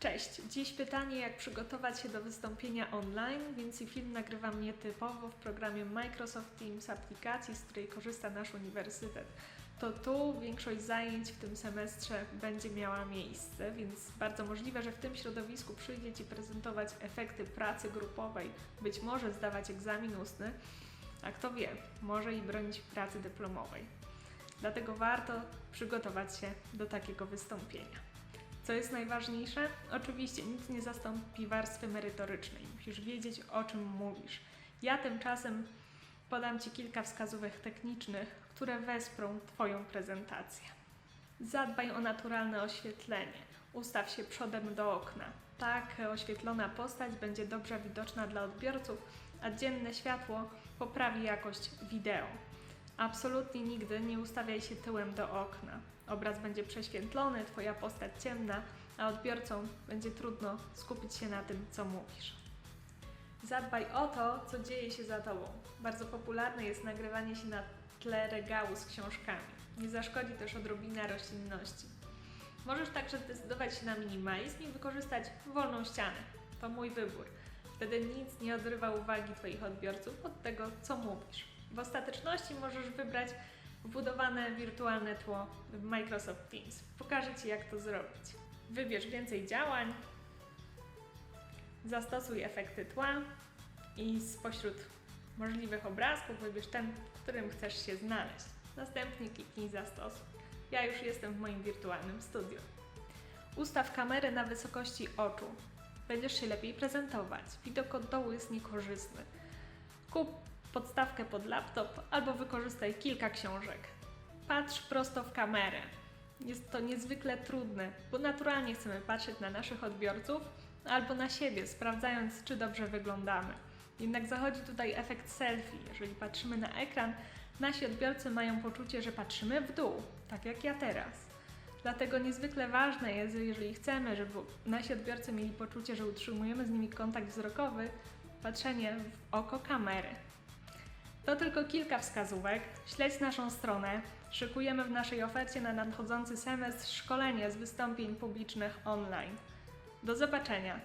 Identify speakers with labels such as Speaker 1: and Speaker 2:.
Speaker 1: Cześć, dziś pytanie jak przygotować się do wystąpienia online, więc i film nagrywam nietypowo w programie Microsoft Teams, aplikacji, z której korzysta nasz uniwersytet. To tu większość zajęć w tym semestrze będzie miała miejsce, więc bardzo możliwe, że w tym środowisku przyjdzie Ci prezentować efekty pracy grupowej, być może zdawać egzamin ustny, a kto wie, może i bronić pracy dyplomowej. Dlatego warto przygotować się do takiego wystąpienia. Co jest najważniejsze? Oczywiście nic nie zastąpi warstwy merytorycznej. Musisz wiedzieć, o czym mówisz. Ja tymczasem podam Ci kilka wskazówek technicznych, które wesprą Twoją prezentację. Zadbaj o naturalne oświetlenie. Ustaw się przodem do okna. Tak oświetlona postać będzie dobrze widoczna dla odbiorców, a dzienne światło poprawi jakość wideo. Absolutnie nigdy nie ustawiaj się tyłem do okna. Obraz będzie prześwietlony, Twoja postać ciemna, a odbiorcom będzie trudno skupić się na tym, co mówisz. Zadbaj o to, co dzieje się za Tobą. Bardzo popularne jest nagrywanie się na tle regału z książkami. Nie zaszkodzi też odrobina roślinności. Możesz także zdecydować się na minimalizm i wykorzystać wolną ścianę. To mój wybór. Wtedy nic nie odrywa uwagi Twoich odbiorców od tego, co mówisz. W ostateczności możesz wybrać wbudowane wirtualne tło w Microsoft Teams. Pokażę Ci, jak to zrobić. Wybierz więcej działań, zastosuj efekty tła i spośród możliwych obrazków wybierz ten, w którym chcesz się znaleźć. Następnie kliknij zastosuj. Ja już jestem w moim wirtualnym studiu. Ustaw kamerę na wysokości oczu. Będziesz się lepiej prezentować. Widok od dołu jest niekorzystny. Kup podstawkę pod laptop albo wykorzystaj kilka książek. Patrz prosto w kamerę. Jest to niezwykle trudne, bo naturalnie chcemy patrzeć na naszych odbiorców albo na siebie, sprawdzając, czy dobrze wyglądamy. Jednak zachodzi tutaj efekt selfie. Jeżeli patrzymy na ekran, nasi odbiorcy mają poczucie, że patrzymy w dół, tak jak ja teraz. Dlatego niezwykle ważne jest, jeżeli chcemy, żeby nasi odbiorcy mieli poczucie, że utrzymujemy z nimi kontakt wzrokowy, patrzenie w oko kamery. To tylko kilka wskazówek. Śledź naszą stronę. Szykujemy w naszej ofercie na nadchodzący semestr szkolenie z wystąpień publicznych online. Do zobaczenia.